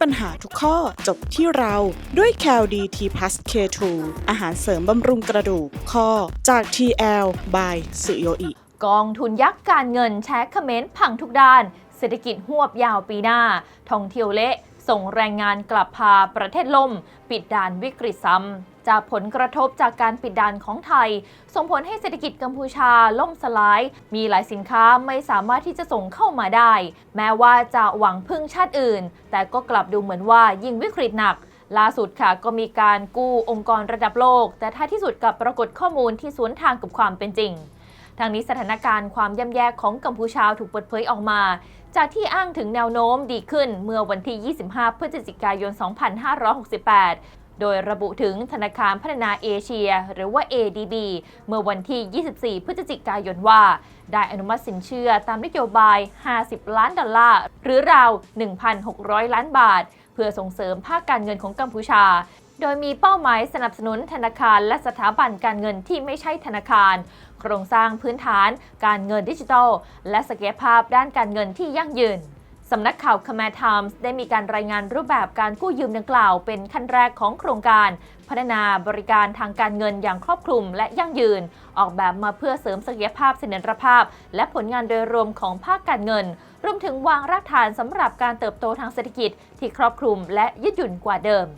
ปัญหาทุกข้อจบที่เราด้วย c a l d t plus K2 อาหารเสริมบำรุงกระดูกข้อจาก TL by สุโยอิกองทุนยักษ์การเงินแชร์คอมเมนต์พังทุกด้าน เศรษฐกิจหวบยาวปีหน้าท่องเที่ยวเละ ส่งแรงงานกลับพาประเทศล่ม ปิดด่านวิกฤตซ้ำ จากผลกระทบจากการปิดด่านของไทย ส่งผลให้เศรษฐกิจกัมพูชาล่มสลาย มีหลายสินค้าไม่สามารถที่จะส่งเข้ามาได้ แม้ว่าจะหวังพึ่งชาติอื่น แต่ก็กลับดูเหมือนว่ายิ่งวิกฤตหนักล่าสุดค่ะก็มีการกู้องค์กรระดับโลก แต่ท้ายที่สุดกับปรากฏข้อมูลที่สวนทางกับความเป็นจริง ทางนี้สถานการณ์ความย่ำแย่ของกัมพูชาถูกเปิดเผยออกมา จากที่อ้างถึงแนวโน้มดีขึ้นเมื่อวันที่ 25 พฤศจิกายน 2568โดยระบุถึงธนาคารพัฒนาเอเชีย หรือว่า ADB เมื่อวันที่ 24 พฤศจิกายนว่า ได้อนุมัติสินเชื่อตามนโยบาย 50 ล้านดอลลาร์ หรือราว 1,600 ล้านบาท เพื่อส่งเสริมภาคการเงินของกัมพูชา โดยมีเป้าหมายสนับสนุนธนาคารและสถาบันการเงินที่ไม่ใช่ธนาคาร โครงสร้างพื้นฐาน การเงินดิจิทัล และศักยภาพด้านการเงินที่ยั่งยืนสำนักข่าว Khmer Times ได้มีการรายงานรูปแบบการกู้ยืมดังกล่าว เป็นขั้นแรกของโครงการ พัฒนาบริการทางการเงินอย่างครอบคลุมและยั่งยืน ออกแบบมาเพื่อเสริมศักยภาพเสถียรภาพ และผลงานโดยรวมของภาคการเงิน รวมถึงวางรากฐานสำหรับการเติบโตทางเศรษฐกิจที่ครอบคลุมและยืดหยุ่นกว่าเดิม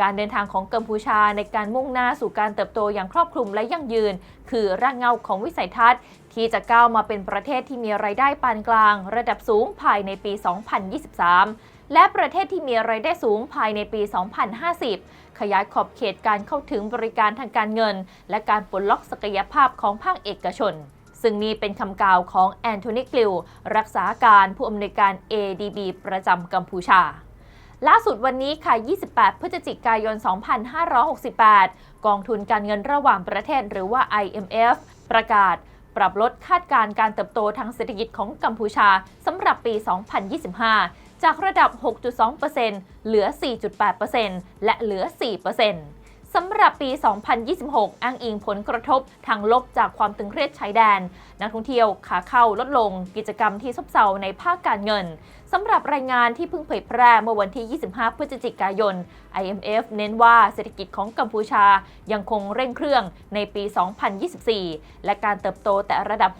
การเดินทางของกัมพูชาในการมุ่งหน้าสู่การเติบโตอย่างครอบคลุมและยั่งยืน คือรากเหง้าของวิสัยทัศน์ ที่จะก้าวมาเป็นประเทศที่มีรายได้ปานกลาง ระดับสูงภายในปี 2023 และประเทศที่มีรายได้สูงภายในปี 2050 ขยายขอบเขตการเข้าถึงบริการทางการเงิน และการปลดล็อกศักยภาพของภาคเอกชนซึ่งนี่เป็นคำกล่าวของแอนโทนีกลิว รักษาการผู้อำนวยการ ADB ประจำกัมพูชา ล่าสุดวันนี้ค่ะ 28 พฤศจิกายน 2568 กองทุนการเงินระหว่างประเทศหรือว่า IMF ประกาศปรับลดคาดการณ์การเติบโตทางเศรษฐกิจของกัมพูชาสำหรับปี 2025 จากระดับ 6.2%เหลือ 4.8%และเหลือ 4%สำหรับปี 2026 อ้างอิงผลกระทบทางลบจากความตึงเครียดชายแดน นักท่องเที่ยวขาเข้าลดลง กิจกรรมที่ซบเซาในภาคการเงิน สำหรับรายงานที่เพิ่งเผยแพร่เมื่อวันที่ 25 พฤศจิกายน IMF เน้นว่าเศรษฐกิจของกัมพูชายังคงเร่งเครื่องในปี 2024 และการเติบโตแต่ระดับ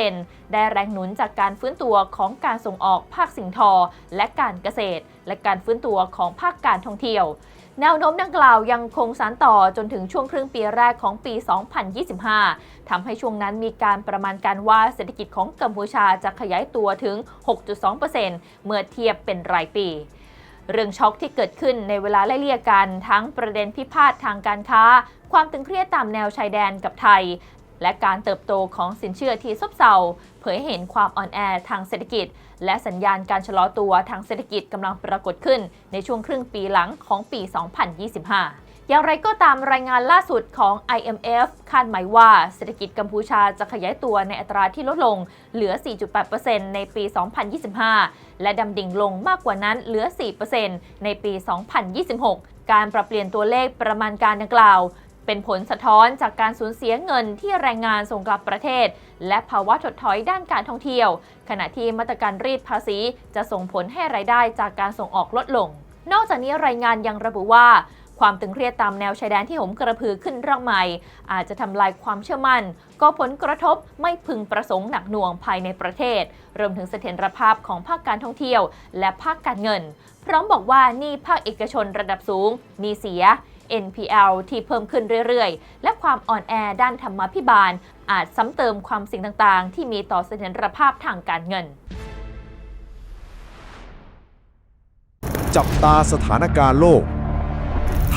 6%ได้แรงหนุนจากการฟื้นตัวของการส่งออกภาคสิ่งทอ และการเกษตร และการฟื้นตัวของภาคการท่องเที่ยวแนวโน้มดังกล่าวยังคงสานต่อจนถึงช่วงครึ่งปีแรกของปี 2025 ทำให้ช่วงนั้นมีการประมาณการว่าเศรษฐกิจของกัมพูชาจะขยายตัวถึง 6.2%เเมื่อเทียบเป็นรายปี เรื่องช็อกที่เกิดขึ้นในเวลาไล่เลี่ยกัน ทั้งประเด็นพิพาททางการค้า ความตึงเครียดตามแนวชายแดนกับไทย และการเติบโตของสินเชื่อที่ซบเซาเผยเห็นความอ่อนแอทางเศรษฐกิจ และสัญญาณการชะลอตัวทางเศรษฐกิจกำลังปรากฏขึ้นในช่วงครึ่งปีหลังของปี 2025 อย่างไรก็ตามรายงานล่าสุดของ IMF คาดหมายว่าเศรษฐกิจกัมพูชาจะขยายตัวในอัตราที่ลดลงเหลือ 4.8%ในปี 2025 และดำดิ่งลงมากกว่านั้นเหลือ 4%ในปี 2026 การปรับเปลี่ยนตัวเลขประมาณการดังกล่าวเป็นผลสะท้อนจากการสูญเสียเงินที่แรงงานส่งกลับประเทศ และภาวะถดถอยด้านการท่องเที่ยว ขณะที่มาตรการรีดภาษีจะส่งผลให้รายได้จากการส่งออกลดลง นอกจากนี้รายงานยังระบุว่า ความตึงเครียดตามแนวชายแดนที่โหมกระพือขึ้นร่างใหม่ อาจจะทำลายความเชื่อมั่นก่อผลกระทบไม่พึงประสงค์หนักหน่วงภายในประเทศ รวมถึงเสถียรภาพของภาคการท่องเที่ยว และภาคการเงิน พร้อมบอกว่านี่ภาคเอกชนระดับสูงนี่เสีย NPL ที่เพิ่มขึ้นเรื่อยๆ และความอ่อนแอด้านธรรมาภิบาล อาจซ้ำเติมความสิ่งต่างๆ ที่มีต่อเสถียรภาพทางการเงิน จับตาสถานการณ์โลก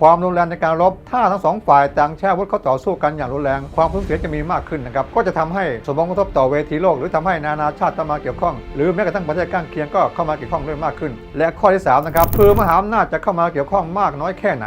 ความรุนแรงในการรบ ถ้าทั้งสองฝ่ายต่างแช่วุธเข้าต่อสู้กันอย่างรุนแรง ความสูญเสียจะมีมากขึ้นนะครับ ก็จะทำให้สมองกระทบต่อเวทีโลก หรือทำให้นานาชาติต้องมาเกี่ยวข้อง หรือแม้กระทั่งประเทศข้างเคียงก็เข้ามาเกี่ยวข้องด้วยมากขึ้น และข้อที่สามนะครับคือมหาอำนาจจะเข้ามาเกี่ยวข้องมากน้อยแค่ไหน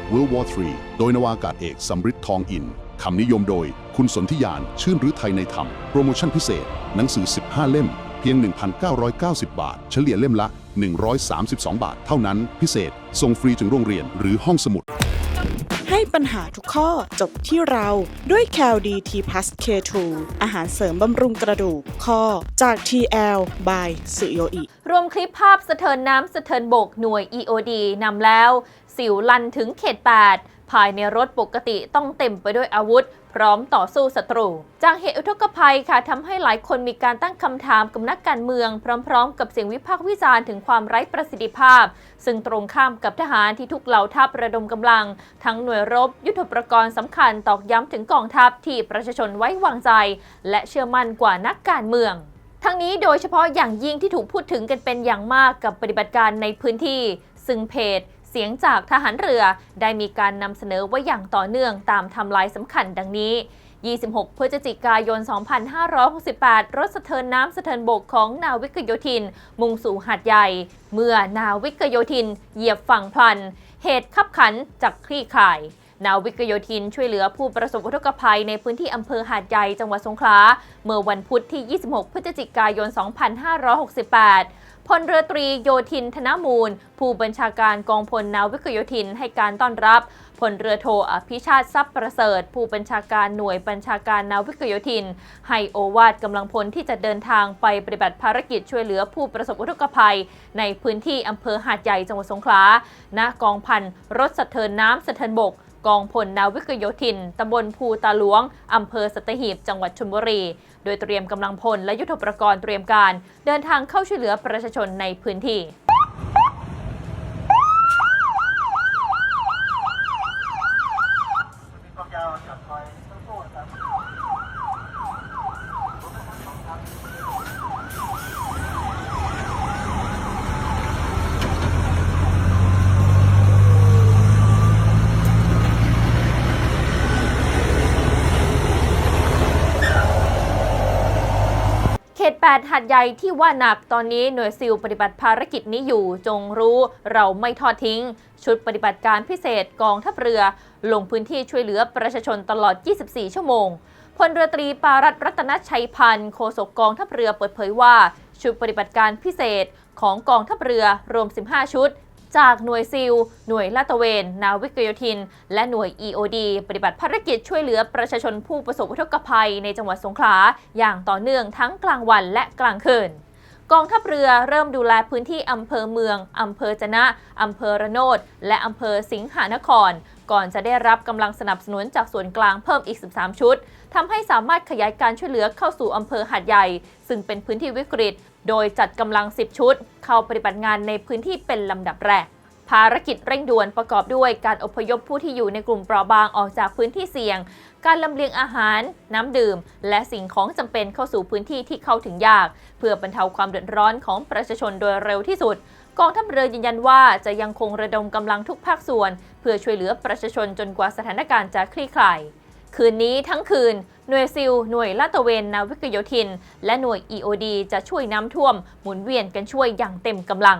World War III โดยนวากาศเอกสัมฤทธิ์ทองอินคำนิยมโดยคุณสนธิยาน ชื่นรือไทยในธรรม โปรโมชั่นพิเศษ หนังสือ 15 เล่ม เพียง 1,990 บาท เฉลี่ยเล่มละ 132 บาท เท่านั้นพิเศษ ส่งฟรีถึงโรงเรียนหรือห้องสมุด ปัญหาทุกข้อจบที่เราด้วย c a l d t p l u s K2 อาหารเสริมบำรุงกระดูกข้อจาก TL by สุโยอิรวมคลิปภาพสะเทินน้ำสะเทินบกหน่วย EOD นำแล้ว สิวลันถึงเขต 8 ภายในรถปกติต้องเต็มไปด้วยอาวุธ พร้อมต่อสู้ศัตรู จากเหตุอุทกภัยค่ะทำให้หลายคนมีการตั้งคำถามกับนักการเมือง พร้อมๆ กับเสียงวิพากษ์วิจารณ์ถึงความไร้ประสิทธิภาพ ซึ่งตรงข้ามกับทหารที่ทุกเหล่าทัพระดมกำลัง ทั้งหน่วยรบ ยุทธปกรณ์สำคัญตอกย้ำถึงกองทัพที่ประชาชนไว้วางใจ และเชื่อมั่นกว่านักการเมืองทั้งนี้โดยเฉพาะอย่างยิ่งที่ถูกพูดถึงกันเป็นอย่างมากกับปฏิบัติการในพื้นที่ ซึ่งเพจ เสียงจากทหารเรือ ได้มีการนำเสนอไว้อย่างต่อเนื่องตามทำลายสำคัญดังนี้ 26 พฤศจิกายน 2568 รถสะเทินน้ำสะเทินบกของนาวิกโยธิน มุ่งสู่หาดใหญ่ เมื่อนาวิกโยธิน เหยียบฝั่งพลัน เหตุขับขันจากคลี่คลายนาวิกโยธินช่วยเหลือผู้ประสบอุทกภัยในพื้นที่อำเภอหาดใหญ่จังหวัดสงขลา เมื่อวันพุธที่ 26 พฤศจิกายน 2568 พลเรือตรีโยธินธนมูล ผู้บัญชาการกองพลนาวิกโยธินให้การต้อนรับพลเรือโทอภิชาติทรัพย์ประเสริฐ ผู้บัญชาการหน่วยบัญชาการนาวิกโยธิน ให้โอวาดกำลังพลที่จะเดินทางไปปฏิบัติภารกิจช่วยเหลือผู้ประสบอุทกภัย ในพื้นที่อำเภอหาดใหญ่จังหวัดสงขลาณกองพันรถสะเทินน้ำสะเทินบก กองพลนาวิกโยธิน ตำบลภูตาหลวง อำเภอสัตหีบ จังหวัดชลบุรี โดยเตรียมกำลังพลและยุทธปกรณ์เตรียมการ เดินทางเข้าช่วยเหลือประชาชนในพื้นที่ เขต 8หัดใหญ่ที่ว่าหนักตอนนี้หน่วยซิลปฏิบัติภารกิจนี้อยู่จงรู้เราไม่ทอดทิ้ง ชุดปฏิบัติการพิเศษกองทัพเรือ ลงพื้นที่ช่วยเหลือประชาชนตลอด 24 ชั่วโมงพลเรือตรีปารัตรัตนชัยพันธ์โฆษกกองทัพเรือเปิดเผยว่า ชุดปฏิบัติการพิเศษของกองทัพเรือรวม 15 ชุด จากหน่วยซิล หน่วยลาดตระเวน นาวิกโยธิน และหน่วย EOD ปฏิบัติภารกิจช่วยเหลือประชาชนผู้ประสบอุทกภัยในจังหวัดสงขลาอย่างต่อเนื่องทั้งกลางวันและกลางคืนกองทัพเรือเริ่มดูแลพื้นที่อำเภอเมือง อำเภอจนะ อำเภอระโนด และอำเภอสิงหานคร ก่อนจะได้รับกำลังสนับสนุนจากส่วนกลางเพิ่มอีก 13 ชุด ทำให้สามารถขยายการช่วยเหลือเข้าสู่อำเภอหาดใหญ่ ซึ่งเป็นพื้นที่วิกฤต โดยจัดกำลัง 10 ชุด เข้าปฏิบัติงานในพื้นที่เป็นลำดับแรก ภารกิจเร่งด่วนประกอบด้วยการอพยพผู้ที่อยู่ในกลุ่มเปราะบางออกจากพื้นที่เสี่ยง การลำเลียงอาหาร น้ำดื่ม และสิ่งของจำเป็นเข้าสู่พื้นที่ที่เข้าถึงยาก เพื่อบรรเทาความเดือดร้อนของประชาชนโดยเร็วที่สุดกองทัพเรือยืนยันว่าจะยังคงระดมกำลังทุกภาคส่วน เพื่อช่วยเหลือประชาชนจนกว่าสถานการณ์จะคลี่คลาย คืนนี้ทั้งคืน หน่วยซิล หน่วยลาดตระเวนนาวิกโยธิน และหน่วย EOD จะช่วยน้ำท่วม หมุนเวียนกันช่วยอย่างเต็มกำลัง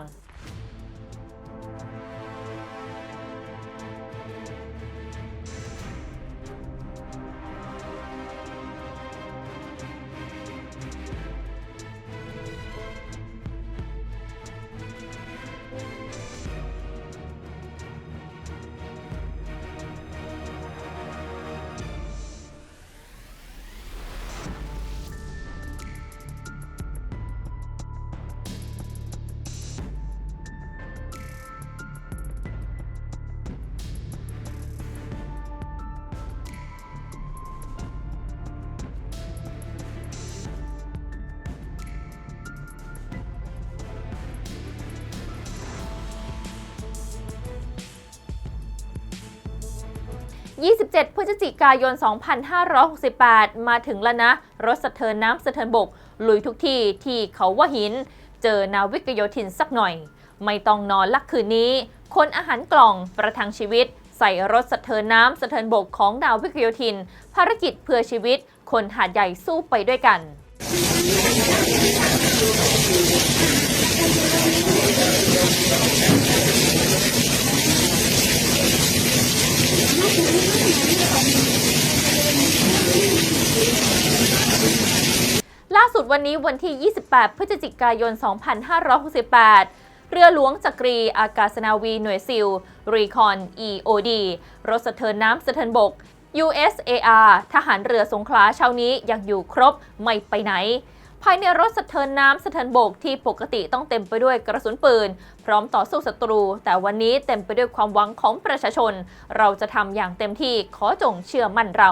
27 พฤศจิกายน 2568 มาถึงแล้วนะ รถสะเทินน้ำสะเทินบก ลุยทุกที่ที่เขาว่าหิน เจอนาวิกโยธินสักหน่อย ไม่ต้องนอนลักคืนนี้ คนอาหารกล่องประทังชีวิต ใส่รถสะเทินน้ำสะเทินบกของดาววิกโยธิน ภารกิจเพื่อชีวิต คนหาดใหญ่สู้ไปด้วยกัน วันนี้วันที่ 28 พฤศจิกายน 2568 เรือหลวงจักรีอากาศนาวีหน่วยซิลรีคอน EOD รถสะเทินน้ำสะเทินบก USAR ทหารเรือสงขลาเช้านี้ยังอยู่ครบไม่ไปไหน ภายในรถสะเทินน้ำสะเทินบกที่ปกติต้องเต็มไปด้วยกระสุนปืน พร้อมต่อสู้ศัตรู แต่วันนี้เต็มไปด้วยความหวังของประชาชน เราจะทำอย่างเต็มที่ขอจงเชื่อมั่นเรา